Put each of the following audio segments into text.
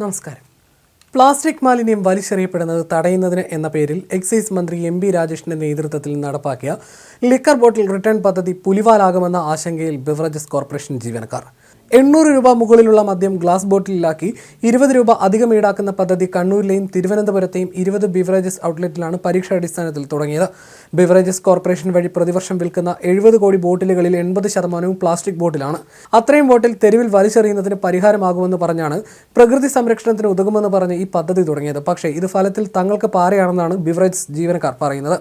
നമസ്കാരം. പ്ലാസ്റ്റിക് മാലിന്യം വലിച്ചെറിയപ്പെടുന്നത് തടയുന്നതിന് എന്ന പേരിൽ എക്സൈസ് മന്ത്രി എം ബി രാജേഷിന്റെ നേതൃത്വത്തിൽ നടപ്പാക്കിയ ലിക്കർ ബോട്ടിൽ റിട്ടേൺ പദ്ധതി പുലിവാലാകുമെന്ന ആശങ്കയിൽ ബിവറേജസ് കോർപ്പറേഷൻ ജീവനക്കാർ. എണ്ണൂറ് രൂപ മുകളിലുള്ള മദ്യം ഗ്ലാസ് ബോട്ടിലാക്കി ഇരുപത് രൂപ അധികം ഈടാക്കുന്ന പദ്ധതി കണ്ണൂരിലെയും തിരുവനന്തപുരത്തെയും ഇരുപത് ബിവറേജസ് ഔട്ട്ലെറ്റിലാണ് പരീക്ഷാടിസ്ഥാനത്തിൽ തുടങ്ങിയത്. ബിവറേജസ് കോർപ്പറേഷൻ വഴി പ്രതിവർഷം വിൽക്കുന്ന എഴുപത് കോടി ബോട്ടിലുകളിൽ എൺപത് ശതമാനവും പ്ലാസ്റ്റിക് ബോട്ടിലാണ്. അത്രയും ബോട്ടിൽ തെരുവിൽ വലിച്ചെറിയുന്നതിന് പരിഹാരമാകുമെന്ന് പറഞ്ഞാണ് പ്രകൃതി സംരക്ഷണത്തിന് ഉതകുമെന്ന് പറഞ്ഞ് ഈ പദ്ധതി തുടങ്ങിയത്. പക്ഷേ ഇത് ഫലത്തിൽ തങ്ങൾക്ക് പാറയാണെന്നാണ് ബിവറേജസ് ജീവനക്കാർ പറയുന്നത്.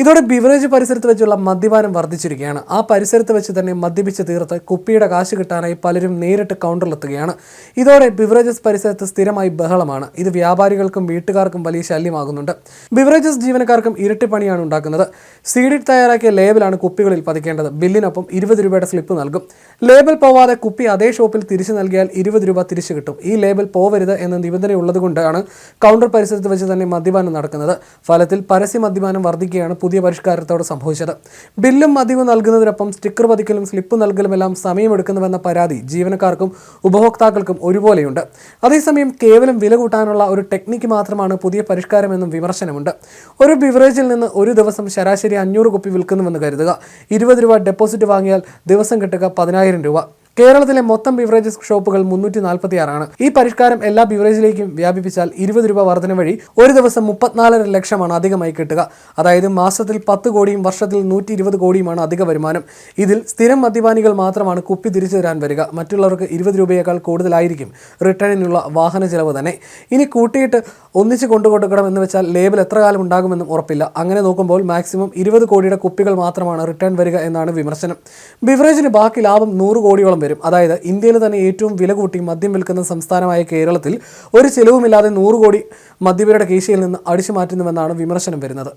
ഇതോടെ ബിവറേജ് പരിസരത്ത് വെച്ചുള്ള മദ്യപാനം വർദ്ധിച്ചിരിക്കുകയാണ്. ആ പരിസരത്ത് വെച്ച് തന്നെ മദ്യപിച്ച് തീർത്ത് കുപ്പിയുടെ കാശ് കിട്ടാനായി പലരും നേരിട്ട് കൗണ്ടറിലെത്തുകയാണ് ഇതോടെ ബിവറേജസ് പരിസരത്ത് സ്ഥിരമായി ബഹളമാണ്. ഇത് വ്യാപാരികൾക്കും വീട്ടുകാർക്കും വലിയ ശല്യമാകുന്നുണ്ട്. ബിവറേജസ് ജീവനക്കാർക്കും ഇരട്ടിപ്പണിയാണ് ഉണ്ടാക്കുന്നത്. സീഡിറ്റ് തയ്യാറാക്കിയ ലേബലാണ് കുപ്പികളിൽ പതിക്കേണ്ടത്. ബില്ലിനൊപ്പം ഇരുപത് രൂപയുടെ സ്ലിപ്പ് നൽകും. ലേബൽ പോവാതെ കുപ്പി അതേ ഷോപ്പിൽ തിരിച്ചു നൽകിയാൽ ഇരുപത് രൂപ തിരിച്ചു കിട്ടും. ഈ ലേബൽ പോവരുത് എന്ന നിബന്ധനയുള്ളത് കൊണ്ടാണ് കൗണ്ടർ പരിസരത്ത് വെച്ച് തന്നെ മദ്യപാനം നടക്കുന്നത്. ഫലത്തിൽ പരസ്യ മദ്യപാനം വർദ്ധിക്കുകയാണ് പുതിയ പരിഷ്കാരത്തോട് സംഭവിച്ചത്. ബില്ലും മതിവ് നൽകുന്നതിനൊപ്പം സ്റ്റിക്കർ പതിക്കലും സ്ലിപ്പ് നൽകലുമെല്ലാം സമയമെടുക്കുന്നുവെന്ന പരാതി ജീവനക്കാർക്കും ഉപഭോക്താക്കൾക്കും ഒരുപോലെയുണ്ട്. അതേസമയം കേവലം വില കൂട്ടാനുള്ള ഒരു ടെക്നിക്ക് മാത്രമാണ് പുതിയ പരിഷ്കാരമെന്നും വിമർശനമുണ്ട്. ഒരു ബിവറേജിൽ നിന്ന് ഒരു ദിവസം ശരാശരി അഞ്ഞൂറ് കുപ്പി വിൽക്കുന്നുവെന്ന് കരുതുക. ഇരുപത് രൂപ ഡെപ്പോസിറ്റ് വാങ്ങിയാൽ ദിവസം കിട്ടുക പതിനായിരം രൂപ. കേരളത്തിലെ മൊത്തം ബിവറേജസ് ഷോപ്പുകൾ മുന്നൂറ്റി നാൽപ്പത്തി ആറാണ് ഈ പരിഷ്കാരം എല്ലാ ബിവറേജിലേക്കും വ്യാപിപ്പിച്ചാൽ ഇരുപത് രൂപ വർധന വഴി ഒരു ദിവസം മുപ്പത്തിനാലര ലക്ഷമാണ് അധികമായി കിട്ടുക. അതായത് മാസത്തിൽ പത്ത് കോടിയും വർഷത്തിൽ നൂറ്റി ഇരുപത് കോടിയുമാണ് അധിക വരുമാനം. ഇതിൽ സ്ഥിരം മദ്യപാനികൾ മാത്രമാണ് കുപ്പി തിരിച്ചു തരാൻ വരിക. മറ്റുള്ളവർക്ക് ഇരുപത് രൂപയേക്കാൾ കൂടുതലായിരിക്കും റിട്ടേണിനുള്ള വാഹന ചെലവ് തന്നെ. ഇനി കൂട്ടിയിട്ട് ഒന്നിച്ച് കൊണ്ടുകൊടുക്കണം എന്ന് വെച്ചാൽ ലേബൽ എത്ര കാലം ഉണ്ടാകുമെന്നും ഉറപ്പില്ല. അങ്ങനെ നോക്കുമ്പോൾ മാക്സിമം ഇരുപത് കോടിയുടെ കുപ്പികൾ മാത്രമാണ് റിട്ടേൺ വരിക എന്നാണ് വിമർശനം. ബിവറേജിന് ബാക്കി ലാഭം നൂറ് കോടിയോളം വരും. അതായത് ഇന്ത്യയിൽ തന്നെ ഏറ്റവും വില കൂട്ടി മദ്യം വിൽക്കുന്ന സംസ്ഥാനമായ കേരളത്തിൽ ഒരു ചെലവുമില്ലാതെ നൂറ് കോടി മദ്യപരുടെ കീശയിൽ നിന്ന് അടിച്ചു മാറ്റുന്നുവെന്നാണ് വിമർശനം വരുന്നത്.